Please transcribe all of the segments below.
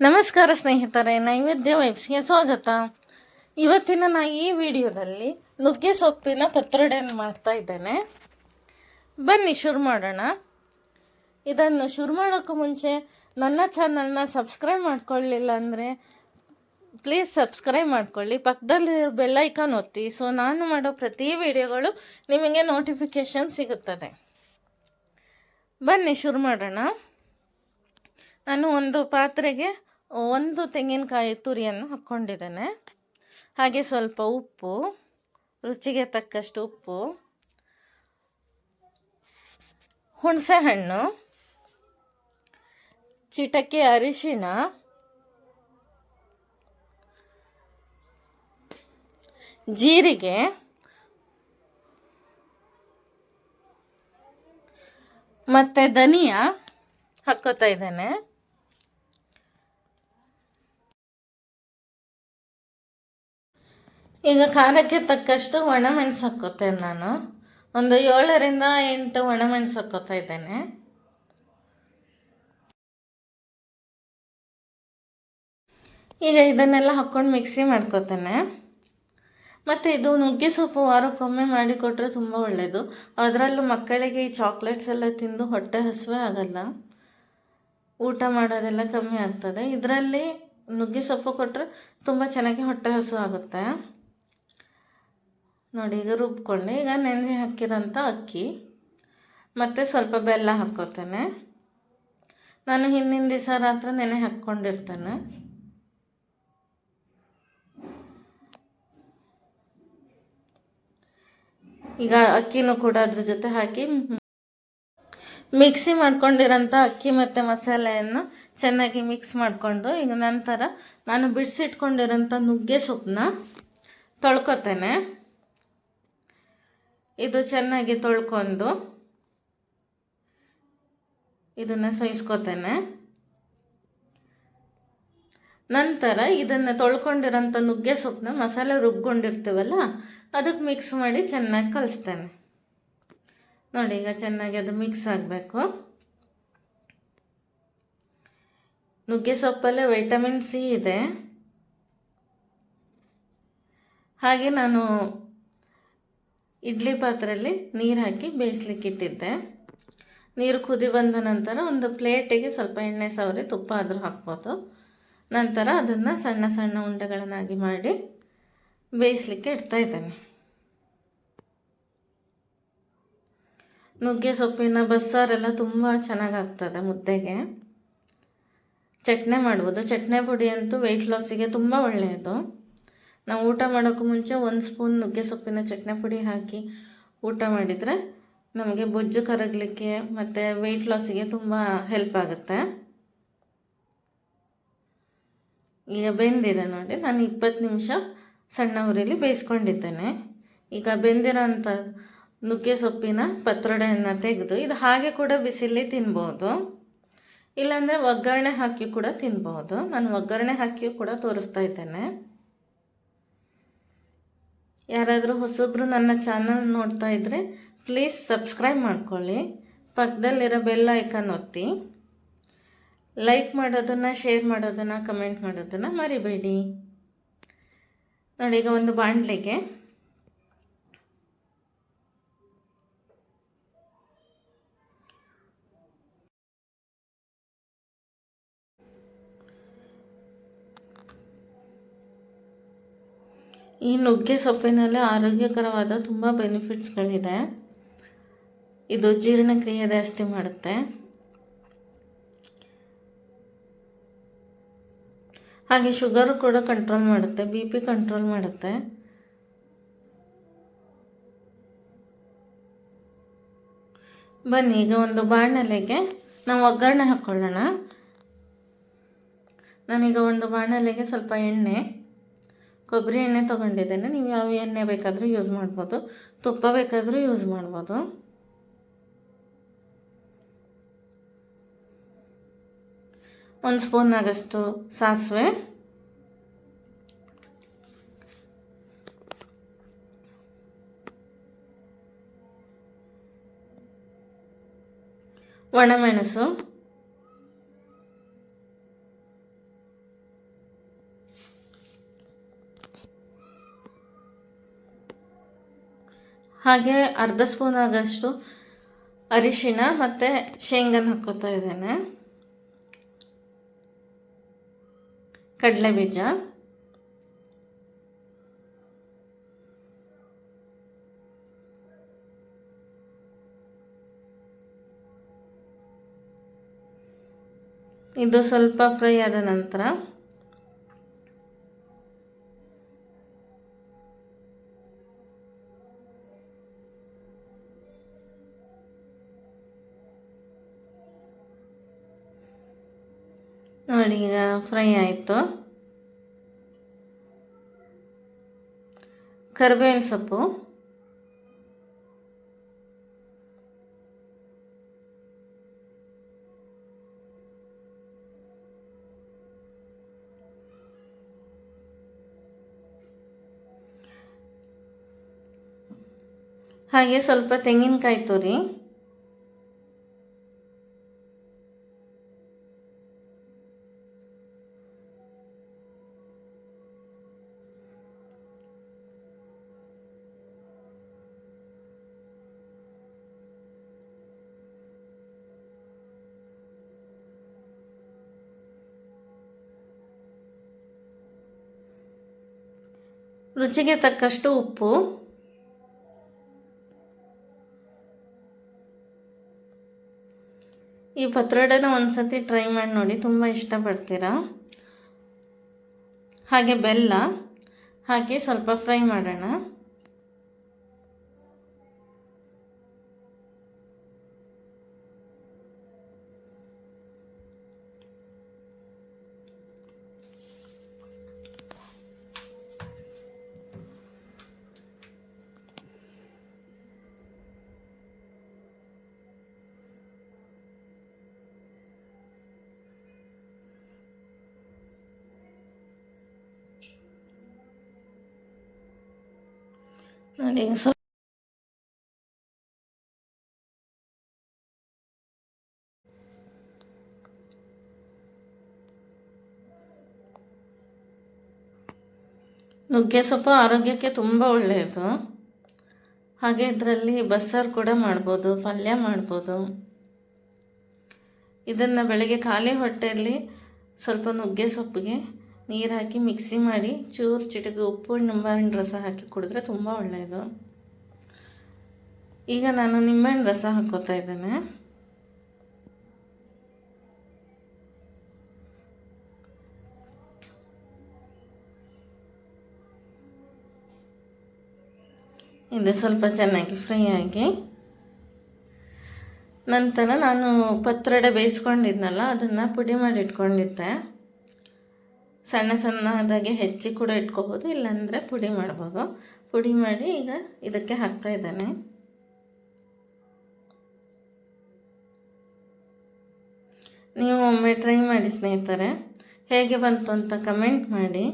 ನಮಸ್ಕಾರ ಸ್ನೇಹಿತರೆ, ನೈವೇದ್ಯ ವೈಬ್ಸ್ಗೆ ಸ್ವಾಗತ. ಇವತ್ತಿನ ನಾ ಈ ವಿಡಿಯೋದಲ್ಲಿ ನುಗ್ಗೆ ಸೊಪ್ಪಿನ ಪತ್ರೊಡೆಯನ್ನು ಮಾಡ್ತಾ ಇದ್ದೇನೆ. ಬನ್ನಿ ಶುರು ಮಾಡೋಣ. ಇದನ್ನು ಶುರು ಮಾಡೋಕ್ಕೂ ಮುಂಚೆ ನನ್ನ ಚಾನಲ್ನ ಸಬ್ಸ್ಕ್ರೈಬ್ ಮಾಡ್ಕೊಳ್ಳಿಲ್ಲ ಅಂದರೆ ಪ್ಲೀಸ್ ಸಬ್ಸ್ಕ್ರೈಬ್ ಮಾಡ್ಕೊಳ್ಳಿ. ಪಕ್ಕದಲ್ಲಿ ಬೆಲ್ಲೈಕಾನ್ ಒತ್ತಿ. ಸೊ, ನಾನು ಮಾಡೋ ಪ್ರತಿ ವಿಡಿಯೋಗಳು ನಿಮಗೆ ನೋಟಿಫಿಕೇಷನ್ ಸಿಗುತ್ತದೆ. ಬನ್ನಿ ಶುರು ಮಾಡೋಣ. ನಾನು ಒಂದು ಪಾತ್ರೆಗೆ ಒಂದು ತೆಂಗಿನಕಾಯಿ ತುರಿಯನ್ನು ಹಾಕ್ಕೊಂಡಿದ್ದೇನೆ. ಹಾಗೆ ಸ್ವಲ್ಪ ಉಪ್ಪು, ರುಚಿಗೆ ತಕ್ಕಷ್ಟು ಉಪ್ಪು, ಹುಣಸೆಹಣ್ಣು, ಚಿಟಕೆ ಅರಿಶಿಣ, ಜೀರಿಗೆ, ಮತ್ತು ಧನಿಯಾ ಹಾಕ್ಕೋತಾ ಇದ್ದೇನೆ. ಈಗ ಖಾರಕ್ಕೆ ತಕ್ಕಷ್ಟು ಒಣಮೆಣಸು ಹಾಕ್ಕೋತೇನೆ ನಾನು. ಒಂದು ಏಳರಿಂದ ಎಂಟು ಒಣಮೆಣಸು ಹಾಕ್ಕೋತಾ ಇದ್ದೇನೆ. ಈಗ ಇದನ್ನೆಲ್ಲ ಹಾಕ್ಕೊಂಡು ಮಿಕ್ಸಿ ಮಾಡ್ಕೋತೇನೆ. ಮತ್ತು ಇದು ನುಗ್ಗೆ ಸೊಪ್ಪು ವಾರಕ್ಕೊಮ್ಮೆ ಮಾಡಿಕೊಟ್ರೆ ತುಂಬ ಒಳ್ಳೆಯದು ಅದರಲ್ಲೂ ಮಕ್ಕಳಿಗೆ ಈ ಚಾಕ್ಲೇಟ್ಸ್ ಎಲ್ಲ ತಿಂದು ಹೊಟ್ಟೆ ಹಸುವೆ ಆಗಲ್ಲ. ಊಟ ಮಾಡೋದೆಲ್ಲ ಕಮ್ಮಿ ಆಗ್ತದೆ. ಇದರಲ್ಲಿ ನುಗ್ಗೆ ಸೊಪ್ಪು ಕೊಟ್ಟರೆ ತುಂಬ ಚೆನ್ನಾಗಿ ಹೊಟ್ಟೆ ಹಸು ಆಗುತ್ತೆ ನೋಡಿ, ಈಗ ರುಬ್ಕೊಂಡೆ ಈಗ ನೆನೆಸಿ ಹಾಕಿರೋಂಥ ಅಕ್ಕಿ. ಮತ್ತು ಸ್ವಲ್ಪ ಬೆಲ್ಲ ಹಾಕ್ಕೋತೇನೆ. ನಾನು ಹಿಂದಿನ ದಿವಸ ರಾತ್ರಿ ನೆನೆ ಹಾಕ್ಕೊಂಡಿರ್ತೇನೆ. ಈಗ ಅಕ್ಕಿನೂ ಕೂಡ ಅದ್ರ ಜೊತೆ ಹಾಕಿ ಮಿಕ್ಸಿ ಮಾಡ್ಕೊಂಡಿರೋಂಥ ಅಕ್ಕಿ ಮತ್ತು ಮಸಾಲೆಯನ್ನು ಚೆನ್ನಾಗಿ ಮಿಕ್ಸ್ ಮಾಡಿಕೊಂಡು ಈಗ ನಂತರ ನಾನು ಬಿಡಿಸಿಟ್ಕೊಂಡಿರೋಂಥ ನುಗ್ಗೆ ಸೊಪ್ಪನ್ನ ತೊಳ್ಕೊತೇನೆ. ಇದು ಚೆನ್ನಾಗಿ ತೊಳ್ಕೊಂಡು ಇದನ್ನು ಸೋಯಿಸ್ಕೋತೇನೆ. ನಂತರ ಇದನ್ನು ತೊಳ್ಕೊಂಡಿರೋಂಥ ನುಗ್ಗೆ ಸೊಪ್ಪನ್ನ ಮಸಾಲೆ ರುಬ್ಕೊಂಡಿರ್ತೀವಲ್ಲ ಅದಕ್ಕೆ ಮಿಕ್ಸ್ ಮಾಡಿ ಚೆನ್ನಾಗಿ ಕಲಿಸ್ತೇನೆ. ನೋಡಿ, ಈಗ ಚೆನ್ನಾಗಿ ಅದು ಮಿಕ್ಸ್ ಆಗಬೇಕು. ನುಗ್ಗೆ ಸೊಪ್ಪಲ್ಲೇ ವೈಟಮಿನ್ ಸಿ ಇದೆ. ಹಾಗೆ ನಾನು ಇಡ್ಲಿ ಪಾತ್ರೆಯಲ್ಲಿ ನೀರು ಹಾಕಿ ಬೇಯಿಸ್ಲಿಕ್ಕೆ ಇಟ್ಟಿದ್ದೆ. ನೀರು ಕುದಿ ಬಂದ ನಂತರ ಒಂದು ಪ್ಲೇಟಿಗೆ ಸ್ವಲ್ಪ ಎಣ್ಣೆ ಸವರಿ, ತುಪ್ಪ ಆದರೂ ಹಾಕ್ಬೋದು. ನಂತರ ಅದನ್ನು ಸಣ್ಣ ಸಣ್ಣ ಉಂಡೆಗಳನ್ನಾಗಿ ಮಾಡಿ ಬೇಯಿಸ್ಲಿಕ್ಕೆ ಇಡ್ತಾ ಇದ್ದೇನೆ. ನುಗ್ಗೆ ಸೊಪ್ಪಿನ ಬಸ್ಸಾರೆಲ್ಲ ತುಂಬ ಚೆನ್ನಾಗಾಗ್ತದೆ ಮುದ್ದೆಗೆ. ಚಟ್ನಿ ಮಾಡ್ಬೋದು. ಚಟ್ನಿ ಪುಡಿ ಅಂತೂ ವೆಯ್ಟ್ ಲಾಸಿಗೆ ತುಂಬ ಒಳ್ಳೆಯದು. ನಾವು ಊಟ ಮಾಡೋಕ್ಕೂ ಮುಂಚೆ ಒಂದು ಸ್ಪೂನ್ ನುಗ್ಗೆ ಸೊಪ್ಪಿನ ಚಟ್ನಿ ಪುಡಿ ಹಾಕಿ ಊಟ ಮಾಡಿದರೆ ನಮಗೆ ಬೊಜ್ಜು ಕರಗಲಿಕ್ಕೆ ಮತ್ತು ವೆಯ್ಟ್ ಲಾಸಿಗೆ ತುಂಬ ಹೆಲ್ಪ್ ಆಗುತ್ತೆ. ಈಗ ಬೆಂದಿದೆ ನೋಡಿ, ನಾನು ಇಪ್ಪತ್ತು ನಿಮಿಷ ಸಣ್ಣ ಉರಿಲಿ ಬೇಯಿಸ್ಕೊಂಡಿದ್ದೇನೆ. ಈಗ ಬೆಂದಿರೋಂಥ ನುಗ್ಗೆ ಸೊಪ್ಪಿನ ಪತ್ರೊಡೆಯನ್ನು ತೆಗೆದು ಇದು ಹಾಗೆ ಕೂಡ ಬಿಸಿಲಿ ತಿನ್ಬೋದು. ಇಲ್ಲಾಂದರೆ ಒಗ್ಗರಣೆ ಹಾಕಿ ಕೂಡ ತಿನ್ಬೋದು. ನಾನು ಒಗ್ಗರಣೆ ಹಾಕಿ ಕೂಡ ತೋರಿಸ್ತಾ ಇದ್ದೇನೆ. ಯಾರಾದರೂ ಹೊಸಬ್ರು ನನ್ನ ಚಾನಲ್ ನೋಡ್ತಾ ಇದ್ದರೆ ಪ್ಲೀಸ್ ಸಬ್ಸ್ಕ್ರೈಬ್ ಮಾಡ್ಕೊಳ್ಳಿ. ಪಕ್ಕದಲ್ಲಿರೋ ಬೆಲ್ ಐಕನ್ ಒತ್ತಿ. ಲೈಕ್ ಮಾಡೋದನ್ನು ಶೇರ್ ಮಾಡೋದನ್ನು ಕಮೆಂಟ್ ಮಾಡೋದನ್ನು ಮರಿಬೇಡಿ. ನೋಡಿ ಈಗ ಒಂದು ಬಾಣಲೆಗೆ. ಈ ನುಗ್ಗೆ ಸೊಪ್ಪಿನಲ್ಲಿ ಆರೋಗ್ಯಕರವಾದ ತುಂಬ ಬೆನಿಫಿಟ್ಸ್ಗಳಿದೆ. ಇದು ಜೀರ್ಣಕ್ರಿಯೆ ಜಾಸ್ತಿ ಮಾಡುತ್ತೆ. ಹಾಗೆ ಶುಗರು ಕೂಡ ಕಂಟ್ರೋಲ್ ಮಾಡುತ್ತೆ, ಬಿ ಪಿ ಕಂಟ್ರೋಲ್ ಮಾಡುತ್ತೆ. ಬನ್ನಿ, ಈಗ ಒಂದು ಬಾಣಲೆಗೆ ನಾವು ಒಗ್ಗರಣೆ ಹಾಕ್ಕೊಳ್ಳೋಣ ನಾನೀಗ ಒಂದು ಬಾಣಲೆಗೆ ಸ್ವಲ್ಪ ಎಣ್ಣೆ ಕೊಬ್ಬರಿ ಎಣ್ಣೆ ತೊಗೊಂಡಿದ್ದೇನೆ. ನೀವು ಯಾವ ಎಣ್ಣೆ ಬೇಕಾದರೂ ಯೂಸ್ ಮಾಡ್ಬೋದು. ತುಪ್ಪ ಬೇಕಾದರೂ ಯೂಸ್ ಮಾಡ್ಬೋದು. ಒಂದು ಸ್ಪೂನ್ ಆಗಷ್ಟು ಸಾಸಿವೆ. ಒಣಮೆಣಸು ಹಾಗೆ ಅರ್ಧ ಸ್ಪೂನ್ ಆಗಷ್ಟು ಅರಿಶಿಣ ಮತ್ತು ಶೇಂಗನ ಹಾಕ್ಕೋತಾ ಇದ್ದೇನೆ. ಕಡಲೆ ಬೀಜ ಇದು ಸ್ವಲ್ಪ ಫ್ರೈ ಆದ ನಂತರ ನೋಡಿ ಈಗ ಫ್ರೈ ಆಯಿತು. ಕರಿಬೇವಿನ ಸೊಪ್ಪು. ಹಾಗೆ ಸ್ವಲ್ಪ ತೆಂಗಿನಕಾಯಿ ತುರಿ. ರುಚಿಗೆ ತಕ್ಕಷ್ಟು ಉಪ್ಪು. ಈ ಪತ್ರೊಡೆನ ಒಂದ್ಸತಿ ಟ್ರೈ ಮಾಡಿ ನೋಡಿ, ತುಂಬ ಇಷ್ಟಪಡ್ತೀರಾ? ಹಾಗೆ ಬೆಲ್ಲ ಹಾಕಿ ಸ್ವಲ್ಪ ಫ್ರೈ ಮಾಡೋಣ. ನೋಡಿ ನುಗ್ಗೆ ಸೊಪ್ಪು ಆರೋಗ್ಯಕ್ಕೆ ತುಂಬ ಒಳ್ಳೆಯದು. ಹಾಗೆ ಇದರಲ್ಲಿ ಬಸ್ಸಾರು ಕೂಡ ಮಾಡ್ಬೋದು, ಪಲ್ಯ ಮಾಡ್ಬೋದು. ಇದನ್ನು ಬೆಳಗ್ಗೆ ಖಾಲಿ ಹೊಟ್ಟೆಯಲ್ಲಿ ಸ್ವಲ್ಪ ನುಗ್ಗೆ ಸೊಪ್ಪಿಗೆ ನೀರು ಹಾಕಿ ಮಿಕ್ಸಿ ಮಾಡಿ, ಚೂರು ಚಿಟಿಕೆ ಉಪ್ಪು, ನಿಂಬೆಹಣ್ಣು ರಸ ಹಾಕಿ ಕುಡಿದ್ರೆ ತುಂಬ ಒಳ್ಳೆಯದು ಈಗ ನಾನು ನಿಂಬೆಹಣ್ಣು ರಸ ಹಾಕೋತಾ ಇದ್ದೇನೆ. ಇದು ಸ್ವಲ್ಪ ಚೆನ್ನಾಗಿ ಫ್ರೈ ಆಗಿ, ನಂತರ ನಾನು ಪತ್ರೊಡೆ ಬೇಯಿಸ್ಕೊಂಡಿದ್ನಲ್ಲ, ಅದನ್ನು ಪುಡಿ ಮಾಡಿ ಇಟ್ಕೊಂಡಿದ್ದೆ. ಸಣ್ಣ ಸಣ್ಣದಾಗಿ ಹೆಚ್ಚಿ ಕೂಡ ಇಟ್ಕೋಬೋದು, ಇಲ್ಲಾಂದರೆ ಪುಡಿ ಮಾಡ್ಬೋದು. ಪುಡಿ ಮಾಡಿ ಈಗ ಇದಕ್ಕೆ ಹಾಕ್ತಾ ಇದ್ದಾನೆ. ನೀವು ಒಮ್ಮೆ ಟ್ರೈ ಮಾಡಿ ಸ್ನೇಹಿತರೆ, ಹೇಗೆ ಬಂತು ಅಂತ ಕಮೆಂಟ್ ಮಾಡಿ.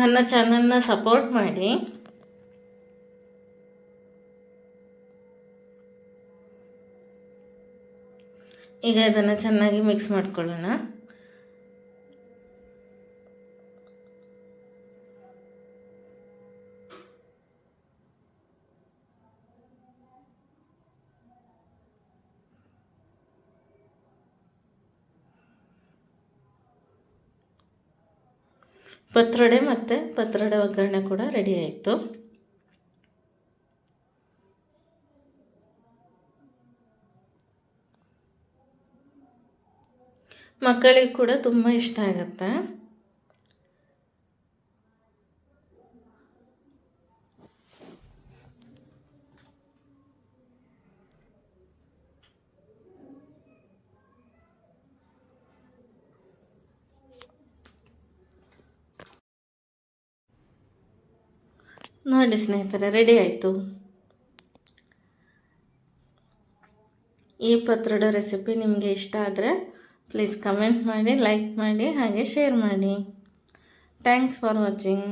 ನನ್ನ ಚಾನಲ್ನ ಸಪೋರ್ಟ್ ಮಾಡಿ. ಈಗ ಇದನ್ನು ಚೆನ್ನಾಗಿ ಮಿಕ್ಸ್ ಮಾಡ್ಕೊಳ್ಳೋಣ. ಪತ್ರೊಡೆ ಮತ್ತು ಪತ್ರೊಡೆ ಒಗ್ಗರಣೆ ಕೂಡ ರೆಡಿ ಆಯಿತು. ಮಕ್ಕಳಿಗೆ ಕೂಡ ತುಂಬ ಇಷ್ಟ ಆಗುತ್ತೆ. ನೋಡಿ ಸ್ನೇಹಿತರೆ ರೆಡಿ ಆಯಿತು. ಈ ಪತ್ರೊಡೆ ರೆಸಿಪಿ ನಿಮಗೆ ಇಷ್ಟ ಆದರೆ ಪ್ಲೀಸ್ ಕಮೆಂಟ್ ಮಾಡಿ ಲೈಕ್ ಮಾಡಿ ಹಾಗೆ ಶೇರ್ ಮಾಡಿ. Thanks for watching